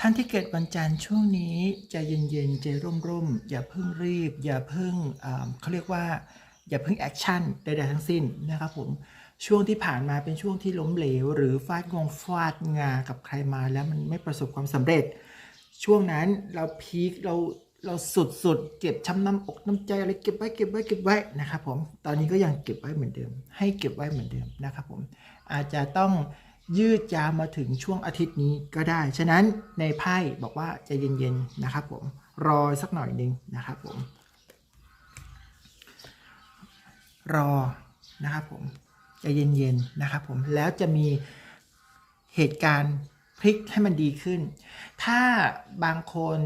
ท่านที่เกิดวันจันทร์ช่วงนี้ใจเย็นๆใจร่มๆอย่าเพิ่งรีบ อย่าเพิ่งเขาเรียกว่า อย่าเพิ่งแอคชั่นใดๆทั้งสิ้นนะครับผมช่วงที่ผ่านมาเป็นช่วงที่ล้มเหลว หรือฟาดงงฟาดงากับใครมาแล้วมันไม่ประสบความสำเร็จ ช่วงนั้นเราพีคเราเราสุดสุดๆเก็บช้ำน้ำอกน้ำใจอะไรเก็บไว้เก็บไว้เก็บไว้นะครับผมตอนนี้ก็ยังเก็บไว้เหมือนเดิม ให้เก็บไว้เหมือนเดิมนะครับผมอาจจะต้อง ยืดยาวมาถึงช่วงอาทิตย์นี้ก็ได้ ฉะนั้นในไพ่บอกว่าใจเย็นๆนะครับผม รอสักหน่อยหนึงนะครับผม รอนะครับผมใจเย็นๆนะครับผม แล้วจะมีเหตุการณ์พลิกให้มันดีขึ้น ถ้าบางคน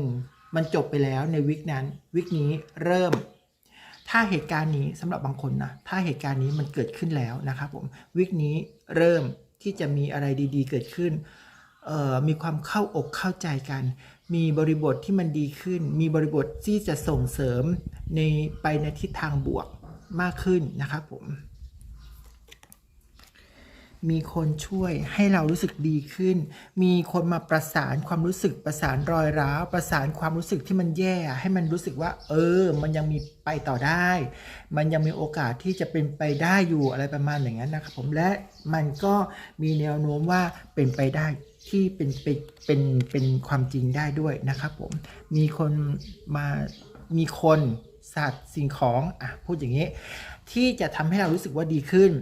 มันจบไปแล้วในวิกนั้น วิกนี้เริ่ม ถ้าเหตุการณ์นี้สำหรับบางคนนะ ถ้าเหตุการณ์นี้มันเกิดขึ้นแล้วนะครับผม วิกนี้เริ่ม ที่จะมีอะไรดีๆ เกิดขึ้น มีความเข้าอกเข้าใจกัน มีบริบทที่มันดีขึ้น มีบริบทที่จะส่งเสริมในไปในทิศทางบวกมากขึ้นนะครับผม มีคนช่วยให้เรารู้สึกดีขึ้น มีคนมาประสานความรู้สึกประสานรอยร้าวประสานความรู้สึกที่มันแย่ ให้มันรู้สึกว่า เออ มันยังมีไปต่อได้ มันยังมีโอกาสที่จะเป็นไปได้อยู่อะไรประมาณอย่างนั้นนะครับผมและมันก็มีแนวโน้มว่าเป็นไปได้ที่เป็นเป็นเป็นเป็นความจริงได้ด้วยนะครับผมมีคนมามีคนสัตว์สิ่งของอะพูดอย่างนี้ ที่จะทำให้เรารู้สึกว่าดีขึ้น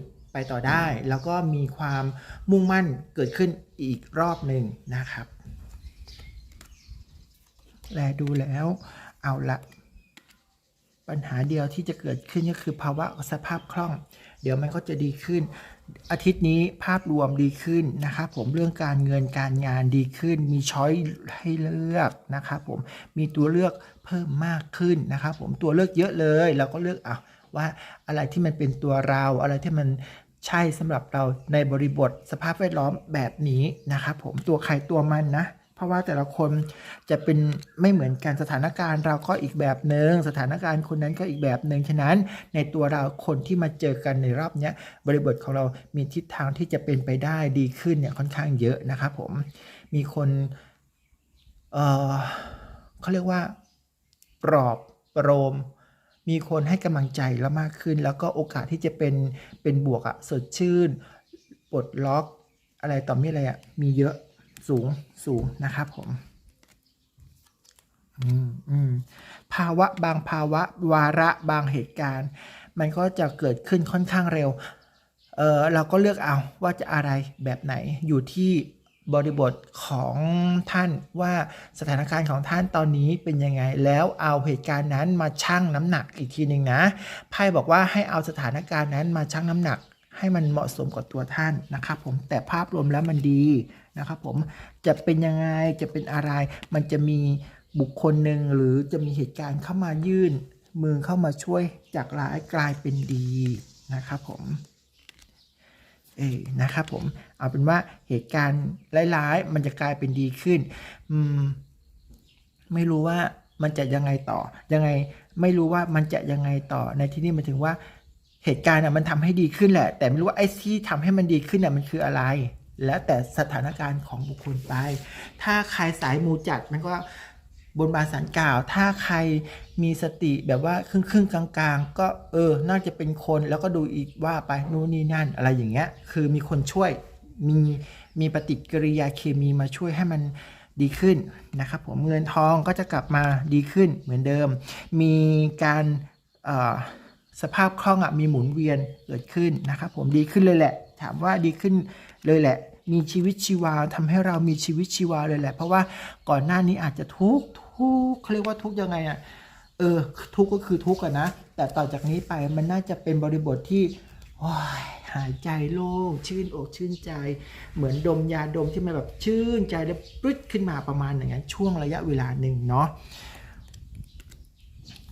ต่อได้ แล้วก็มีความมุ่งมั่นเกิดขึ้นอีกรอบหนึ่งนะครับ และดูแล้วเอาละปัญหาเดียวที่จะเกิดขึ้นก็คือภาวะสภาพคล่อง เดี๋ยวมันก็จะดีขึ้น อาทิตย์นี้ภาพรวมดีขึ้นนะครับผมเรื่องการเงินการงานดีขึ้น มีช้อยให้เลือกนะครับผมมีตัวเลือกเพิ่มมากขึ้นนะครับผมตัวเลือกเยอะเลยเราก็เลือกเอาว่าอะไรที่มันเป็นตัวเรา อะไรที่มัน ใช่สำหรับเราในบริบทสภาพแวดล้อมแบบนี้นะครับผมตัวใครตัวมันนะ เพราะว่าแต่ละคนจะเป็นไม่เหมือนกันสถานการณ์เราก็อีกแบบหนึ่งสถานการณ์คนนั้นก็อีกแบบหนึ่งฉะนั้น ในตัวเราคนที่มาเจอกันในรอบนี้บริบทของเรามีทิศทางที่จะเป็นไปได้ดีขึ้นเนี่ยค่อนข้างเยอะนะครับผมมีคนเออเขาเรียกว่า ปลอบประโลม มีคนให้กำลังใจแล้วมากขึ้น แล้วก็โอกาสที่จะเป็นเป็นบวกอะสดชื่นปลดล็อกอะไรต่อมีอะไรอะมีเยอะสูงสูงนะครับผมอืมอืมภาวะบางภาวะวาระบางเหตุการณ์ มันก็จะเกิดขึ้นค่อนข้างเร็ว เออเราก็เลือกเอาว่าจะอะไรแบบไหนอยู่ที่ บริบทของท่านว่าสถานการณ์ของท่านตอนนี้เป็นยังไง แล้วเอาเหตุการณ์นั้นมาชั่งน้ำหนักอีกทีหนึ่งนะไพ่บอกว่าให้เอาสถานการณ์นั้นมาชั่งน้ำหนัก ให้มันเหมาะสมกับตัวท่านนะครับผมแต่ภาพรวมแล้วมันดีนะครับผมจะเป็นยังไงจะเป็นอะไร มันจะมีบุคคลหนึ่งหรือจะมีเหตุการณ์เข้ามายื่น มือเข้ามาช่วยจากร้ายกลายเป็นดีนะครับผม เออนะครับผมเอาเป็นว่าเหตุการณ์ร้ายๆ มันจะกลายเป็นดีขึ้นอืมไม่รู้ว่ามันจะยังไงต่อ ยังไงไม่รู้ว่ามันจะยังไงต่อในที่นี้หมายถึงว่าเหตุการณ์น่ะมันทำให้ดีขึ้นแหละ แต่ไม่รู้ว่าไอ้ที่ทำให้มันดีขึ้นน่ะมันคืออะไร แล้วแต่สถานการณ์ของบุคคลไป ถ้าใครสายมูจัดมันก็ บนบานสารกล่าว ถ้าใครมีสติแบบว่าครึ่งครึ่งๆกลางๆ ก็เออ น่าจะเป็นคนแล้วก็ดูอีกว่าไปนู่นนี่นั่นอะไรอย่างเงี้ย คือมีคนช่วยมีมีปฏิกิริยาเคมีมาช่วยให้มันดีขึ้นนะครับผมเงินทองก็จะกลับมาดีขึ้นเหมือนเดิม มีการสภาพคล่องอะมีหมุนเวียนเกิดขึ้นนะครับผมดีขึ้นเลยแหละ ถามว่าดีขึ้นเลยแหละ มีชีวิตชีวาทำให้เรามีชีวิตชีวาเลยแหละ เพราะว่าก่อนหน้านี้อาจจะทุกทุกเขาเรียกว่าทุกยังไงอะเออทุกก็คือทุกอะนะ แต่ต่อจากนี้ไปมันน่าจะเป็นบริบทที่หายใจโล่งชื่นอกชื่นใจ เหมือนดมยาดมที่มันแบบชื่นใจแล้วปรึ๊ดขึ้นมาประมาณอย่างนั้นช่วงระยะเวลาหนึ่งเนาะ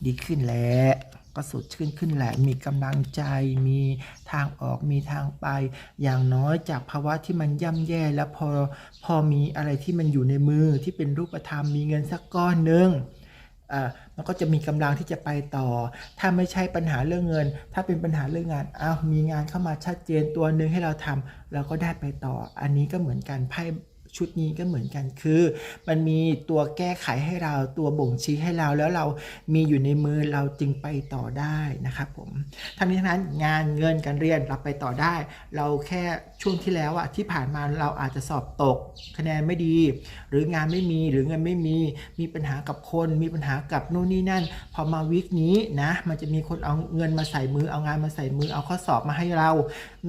ดีขึ้นแล้ว ก็สดชื่นขึ้นแหละมีกำลังใจ มีทางออกมีทางไป อย่างน้อยจากภาวะที่มันย่ำแย่ แล้วพอพอมีอะไรที่มันอยู่ในมือที่เป็นรูปธรรมมีเงินสักก้อนหนึ่งอ่ามันก็จะมีกำลังที่จะไปต่อ ถ้าไม่ใช่ปัญหาเรื่องเงิน ถ้าเป็นปัญหาเรื่องงานอ้าวมีงานเข้ามาชัดเจนตัวหนึ่งให้เราทำเราก็ได้ไปต่อ อันนี้ก็เหมือนกันไพ่ ชุดนี้ก็เหมือนกันคือ มันมีตัวแก้ไขให้เราตัวบ่งชี้ให้เราแล้วเรามีอยู่ในมือเราจึงไปต่อได้นะครับผมทั้งนี้ทั้งนั้นงานเงินการเรียนเราไปต่อได้ เราแค่ช่วงที่แล้วอะที่ผ่านมาเราอาจจะสอบตกคะแนนไม่ดี หรืองานไม่มีหรือเงินไม่มีมีปัญหากับคน มีปัญหากับนู่นนี่นั่น พอมาวิกนี้นะมันจะมีคนเอาเงินมาใส่มือเอางานมาใส่มือเอาข้อสอบมาให้เรา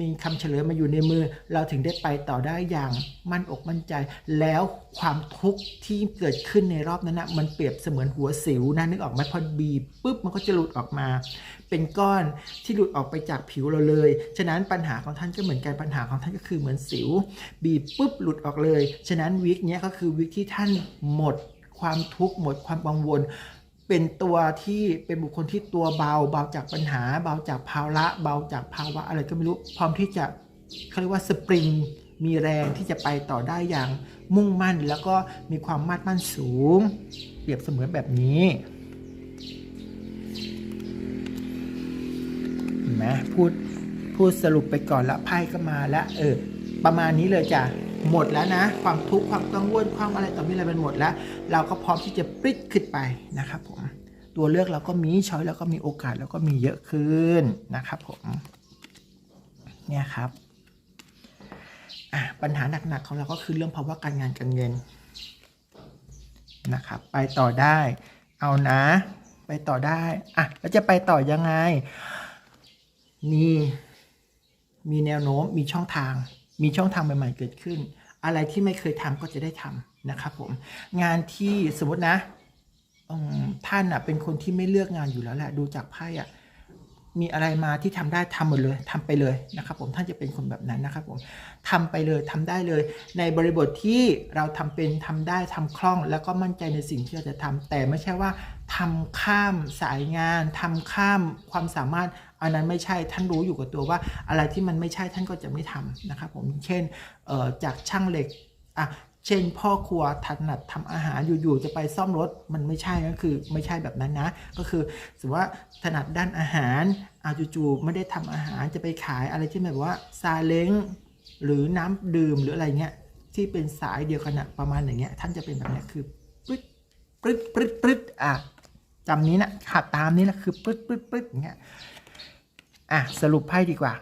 มีคำเฉลยมาอยู่ในมือ เราถึงได้ไปต่อได้อย่างมั่นอกมั่นใจแล้วความทุกข์ที่เกิดขึ้นในรอบนั้นนะมันเปรียบเสมือนหัวสิวนะนึกออกไหมพอบีบปุ๊บมันก็จะหลุดออกมา เป็นก้อนที่หลุดออกไปจากผิวเราเลย ฉะนั้นปัญหาของท่านก็เหมือนกันปัญหาของท่านก็คือเหมือนสิว บีบปุ๊บหลุดออกเลย ฉะนั้นวิกเนี้ยก็คือวิกที่ท่านหมด ความทุกข์หมดความกังวลเป็นตัวที่เป็นบุคคลที่ตัวเบา เบาจากปัญหา เบาจากภาระเบาจากภาวะอะไรก็ไม่รู้พร้อมที่จะเขาเรียกว่าสปริง มีแรงที่จะไปต่อได้อย่างมุ่งมั่น แล้วก็มีความมาดมั่นสูง เปรียบเสมือนแบบนี้นไหมพูดพูดสรุปไปก่อนละไพ่ก็มาล้วเออประมาณนี้เลยจ้ะหมดแล้วนะ ความทุกข์ความกังวลความอะไรต่อมีอะไรมันหมดแล้ว เราก็พร้อมที่จะปริ๊ดขึ้นไปนะครับผมตัวเลือกเราก็มีช้อยเราก็มีโอกาสเราก็มีเยอะขึ้นนะครับผมเนี่ยครับ ปัญหาหนักๆของเราก็คือเรื่องภาวะการงานการเงินนะครับไปต่อได้เอานะ ไปต่อได้อะแล้วจะไปต่อยังไง มีมีแนวโน้มมีช่องทาง มีช่องทางใหม่ ๆ เกิดขึ้น อะไรที่ไม่เคยทำก็จะได้ทำนะครับผมงานที่สมมตินะท่านอะเป็นคนที่ไม่เลือกงานอยู่แล้วแหละดูจากไพ่อะ มีอะไรมาที่ทำได้ทำหมดเลยทำไปเลยนะครับ ผมท่านจะเป็นคนแบบนั้นนะครับ ผมทำไปเลยทำได้เลย ในบริบทที่เราทำเป็นทำได้ทำคล่อง แล้วก็มั่นใจในสิ่งที่เราจะทำแต่ไม่ใช่ว่าทำข้ามสายงานทำข้ามความสามารถอันนั้นไม่ใช่ท่านรู้อยู่กับตัวว่า อะไรที่มันไม่ใช่ท่านก็จะไม่ทำนะครับ ผมเช่นจากช่างเหล็กอะ เช่น พ่อครัวถนัดทำอาหารอยู่ๆจะไปซ่อมรถมันไม่ใช่ก็คือไม่ใช่แบบนั้นนะ ก็คือสมมติว่าถนัดด้านอาหารอาจู่ๆไม่ได้ทำอาหารจะไปขายอะไรที่แบบว่าซาเล้งหรือน้ำดื่มหรืออะไรเงี้ยที่เป็นสายเดียวกันอะประมาณอย่างเงี้ยท่านจะเป็นแบบนี้คือปรึ๊ดปรึ๊ดปรึ๊ดปรึ๊ดอะจำนี้นะขัดตามนี้แหละคือปรึ๊ดปรึ๊ดปรึ๊ดอย่างเงี้ยอะสรุปไพ่ดีกว่า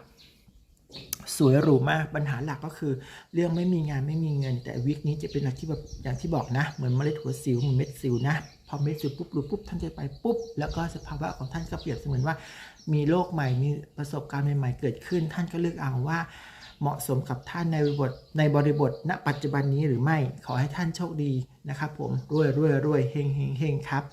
สวยหรูมากปัญหาหลักก็คือ เรื่องไม่มีงานไม่มีเงิน แต่วิกนี้จะเป็นอะไรที่แบบอย่างที่บอกนะ เหมือนเมล็ดหัวสิวเหมือนเม็ดสิวนะพอเม็ดสิวปุ๊บหลุดปุ๊บท่านจะไปปุ๊บ แล้วก็สภาวะของท่านก็เปรียบเสมือนว่า มีโลกใหม่มีประสบการณ์ใหม่ๆเกิดขึ้น ท่านก็เลือกเอาว่าเหมาะสมกับท่านในบริบทในบริบท ณ ปัจจุบันนี้หรือไม่ขอให้ท่านโชคดีนะครับผมรวยรวยรวยเฮงเฮงเฮงครับ